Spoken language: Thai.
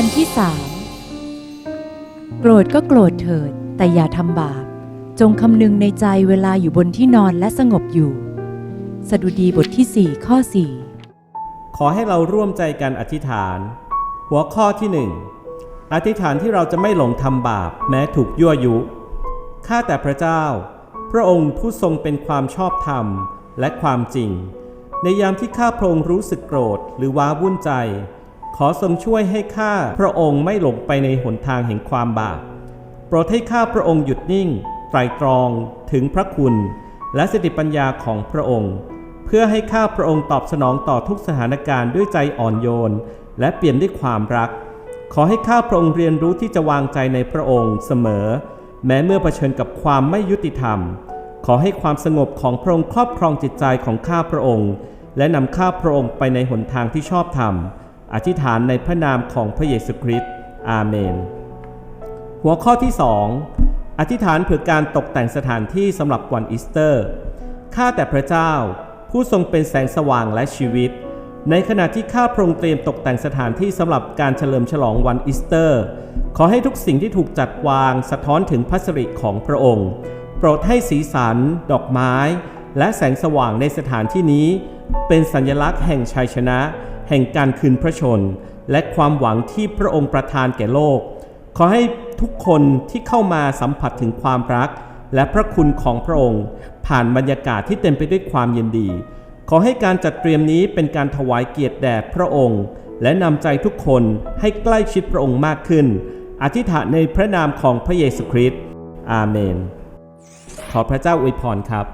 วันที่สามโกรธก็โกรธเถิด แต่อย่าทำบาป จงคำนึงในใจเวลาอยู่บนที่นอนและสงบอยู่ สดุดีบทที่ 4 ข้อ 4 ขอให้เราร่วมใจกันอธิษฐาน หัวข้อที่หนึ่งอธิษฐานที่เราจะไม่หลงทำบาปแม้ถูกยั่วยุ ข้าแต่พระเจ้า พระองค์ผู้ทรงเป็นความชอบธรรมและความจริง ในยามที่ข้าพระองค์รู้สึกโกรธหรือว้าวุ่นใจ ขอทรงช่วยให้ข้าพระองค์ไม่หลงไปในหนทางแห่งความบาป โปรดให้ข้าพระองค์หยุดนิ่ง ไตรตรองถึงพระคุณ และสติปัญญาของพระองค์ เพื่อให้ข้าพระองค์ตอบสนองต่อทุกสถานการณ์ด้วยใจอ่อนโยน และเปลี่ยนด้วยความรัก ขอให้ข้าพระองค์เรียนรู้ที่จะวางใจในพระองค์เสมอ แม้เมื่อเผชิญกับความไม่ยุติธรรม ขอให้ความสงบของพระองค์ครอบครองจิตใจของข้าพระองค์ และนำข้าพระองค์ไปในหนทางที่ชอบธรรม อธิษฐานในพระนามของพระเยซูคริสต์อาเมน หัวข้อที่ 2 อธิษฐานเพื่อการตกแต่งสถานที่สำหรับวันอีสเตอร์ข้าแต่พระเจ้า ผู้ทรงเป็นแสงสว่างและชีวิต ในขณะที่ข้าพระองค์เตรียมตกแต่งสถานที่สำหรับการเฉลิมฉลองวันอีสเตอร์ ขอให้ทุกสิ่งที่ถูกจัดวางสะท้อนถึงพระสิริของพระองค์ โปรดให้สีสัน ดอกไม้ และแสงสว่างในสถานที่นี้ เป็นสัญลักษณ์แห่งชัยชนะ แห่งการคืนพระชน และความหวังที่พระองค์ประทานแก่โลก ขอให้ทุกคนที่เข้ามาสัมผัสถึงความรัก และพระคุณของพระองค์ ผ่านบรรยากาศที่เต็มไปด้วยความยินดี ขอให้การจัดเตรียมนี้เป็นการถวายเกียรติแด่พระองค์ และนำใจทุกคนให้ใกล้ชิดพระองค์มากขึ้น อธิษฐานในพระนามของพระเยซูคริสต์อาเมน ขอพระเจ้าอวยพรครับ